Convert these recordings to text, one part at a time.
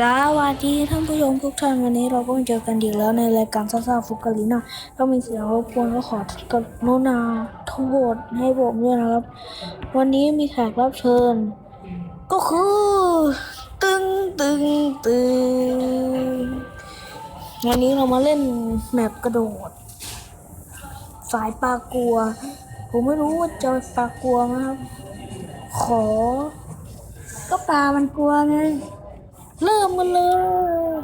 สวัสดีท่านผู้ชมทุกท่านวันนี้เราก็มาเจอกันอีกแล้วในรายการซ่าซาฟุกกาลิน่าก็มีเสียงรบกวนก็ขอกรุณาโทษให้ผมด้วยนะครับ วันนี้มีแขกรับเชิญ ก็คือ ตึงตึงตึงวันนี้เรามาเล่นแมปกระโดด สายปลากัว ผมไม่รู้ว่าจะปลากัวไหมครับ ขอ ก็ปลามันกลัวไง เริ่มกันเลย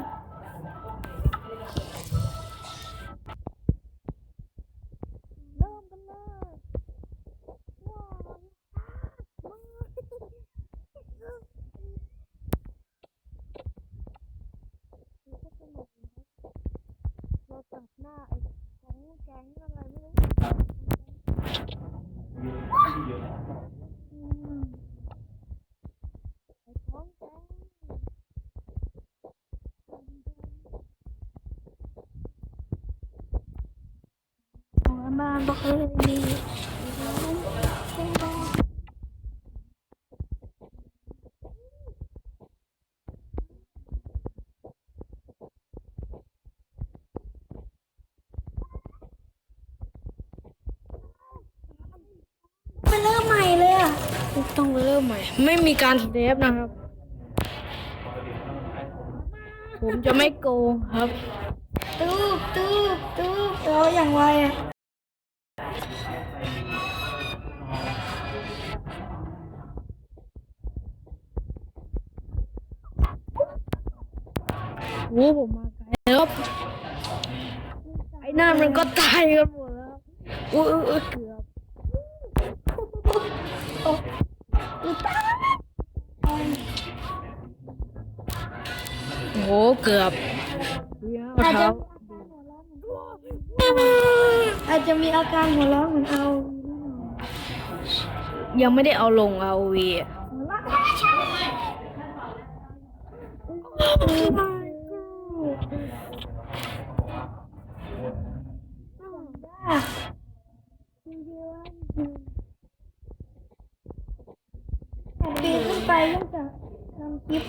เริ่มกันเลยว้าวเราตัดหน้าไอ้ของแก๊งอะไรไม่รู้ บ่เคยมีไปเริ่มใหม่เลยอะต้องไปเริ่มใหม่ ไม่มีการเซฟนะครับ ผมจะไม่โกงครับ ตูบตูบตูบโอ้อย่างไวอะ โอ้ผมมาไกลแล้วไอ้นั่นมันก็ตายกันหมดแล้วอุ้ยอุ๊ยอุ๊ยเกือบโอ้โหเกือบเดี๋ยวอาจจะเท้าอาจจะมีอาการหัวเร้อนเหมือนเอายังไม่ได้เอาลงเอาวี ปีขึ้นไปเนื่องจากทำคลิป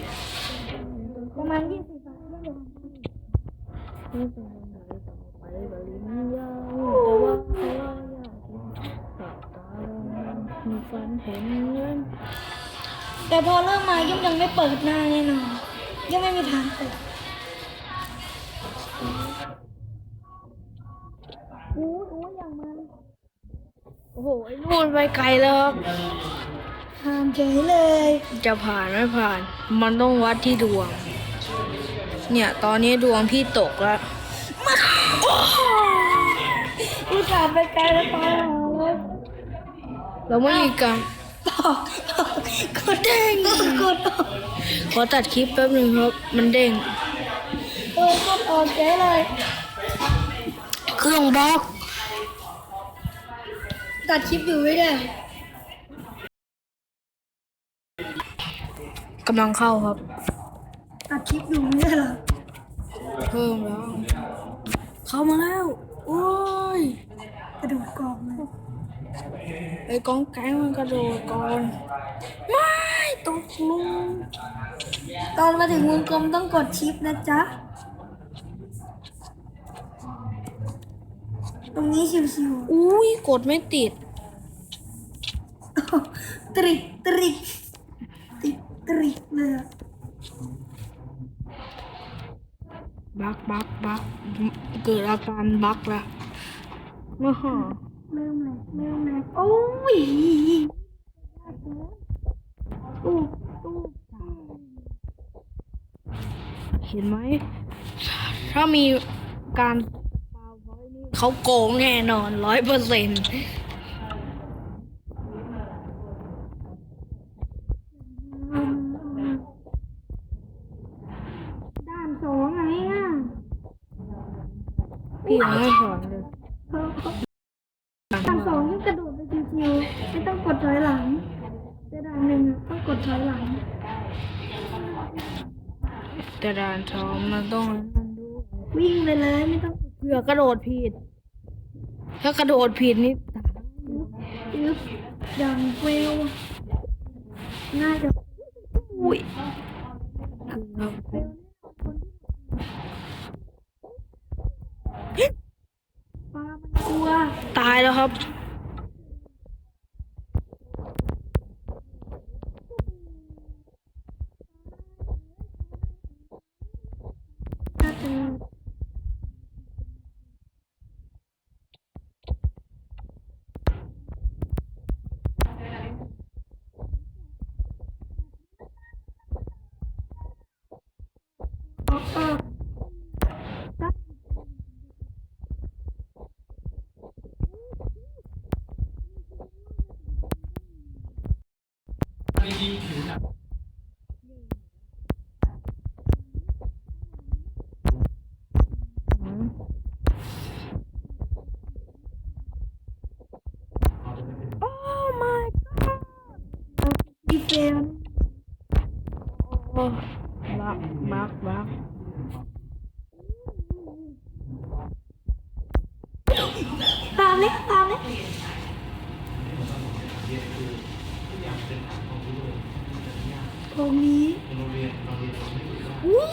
ประมาณยี่สิบนาทีแล้วเดี๋ยวไม่เป็นไรต่อไปบริญญาแต่ว่าเพราะว่ายากกินตับตาลงมีฝันเห็นเงินแต่พอเริ่มมายุ่งยังไม่เปิดหน้าแน่นอนยังไม่มีทางเปิด อู้อู้อย่างมันโอ้โหไอ้นู่นไปไกลแล้วครับทานเฉยเลย จะผ่านไม่ผ่าน มันต้องวัดที่ดวง เนี่ย ตอนนี้ดวงพี่ตกแล้วอุตส่าห์ไปไกลแล้วตายหาเลยเราไม่มีการกดเด้งกดออกขอตัดคลิปแป๊บหนึ่งครับ มันเด้งเออกดออกเฉยเลย เครื่องบล็อกตัดคลิปอยู่ไม่ได้กำลังเข้าครับ ตัดคลิปอยู่ไม่ได้เหรอเพิ่มแล้ว เข้ามาแล้ว โอ้ย กระโดดกรอบเลยไอ้กองแกงมันกระโดดก่อนไม่ตกลงตอนมาถึงวงกลมต้องกดชิปนะจ๊ะ ตรงนี้ชิวอุ้ยกดไม่ติด ๆตริกตริกติดตริกเลยอะบักบักบักเกิดอาการบักแล้วมาหาเริ่มเลยเริ่มเลยโอ้ยตู้ตู้เห็นไหม ถ้ามีการปาไว้นี่ เขาโกงแน่นอนร้อยเปอร์เซ็นต์ด้านสองไงอะพี่ยังไม่สอนเลยด้านสองยังกระโดดไปชิวๆไม่ต้องกดถอยหลังแต่ด้านหนึ่งอะต้องกดถอยหลังแต่ด่านสองมันต้องนั่นด้วยวิ่งไปเลยไม่ต้องเผื่อกระโดดผิด ถ้ากระโดดผิดนี่ยึบดังเฟลน่าจะอุ้ยขึ้นครับปลามันกลัว ตายแล้วครับ น่าจะ โอ้ my god ดีเฟลโอ้บักบักบักตามเลยตามเลย ตรงนี้วู้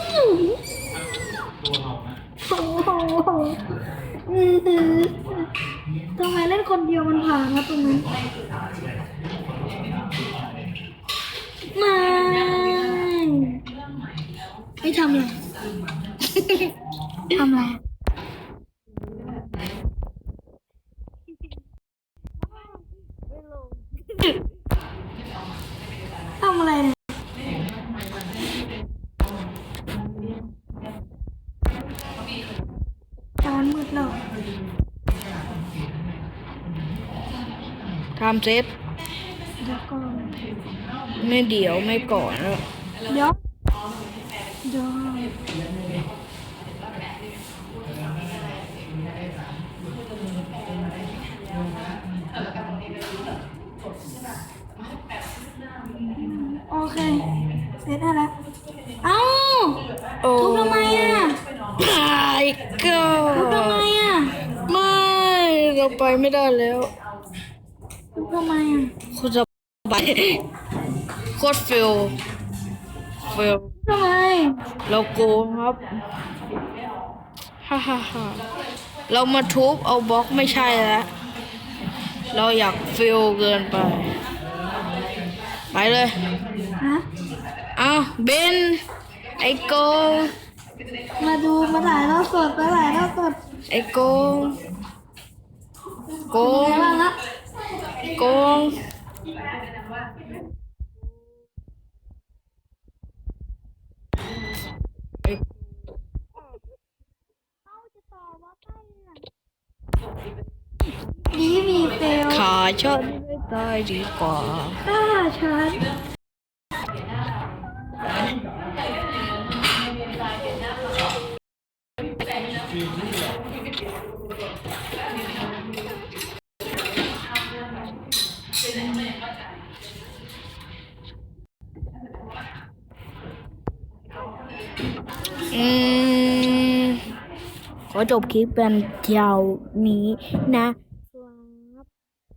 โอ้โหอื้อหือทำไมเล่นคนเดียวมันผ่านครับตรงนั้นไม่ไม่ทำเลยทำอะไร ทำอะไรเนี่ยจานมืดแล้ว ทำเซ็ตเดี๋ยวก่อนไม่เดี๋ยวไม่ก่อนแล้วเดี๋ยวเดี๋ยวโอเค เสร็จแล้วเอ้าโอ้ทุบทำไมอะตายก็ทุบทำไมอะ ไม่ เราไปไม่ได้แล้ว ทุบทำไมอะคุณจะไปโคตรเฟลเฟลทำไม เราโกงครับฮ่าฮ่าฮ่าเรามาทุบเอาบล็อกไม่ใช่แล้วเราอยากเฟลเกินไป ไปเลยฮะเอาเบนไอโกงมาดูมาถ่ายรอบสดมาถ่ายรอบสดไอโกงโกเป็นงไงบ้างละ โกงนี่มีเฟลขาฉันไม่ตายดีกว่าฆ่าฉัน อืมขอจบคลิปเป็นเท่านี้นะ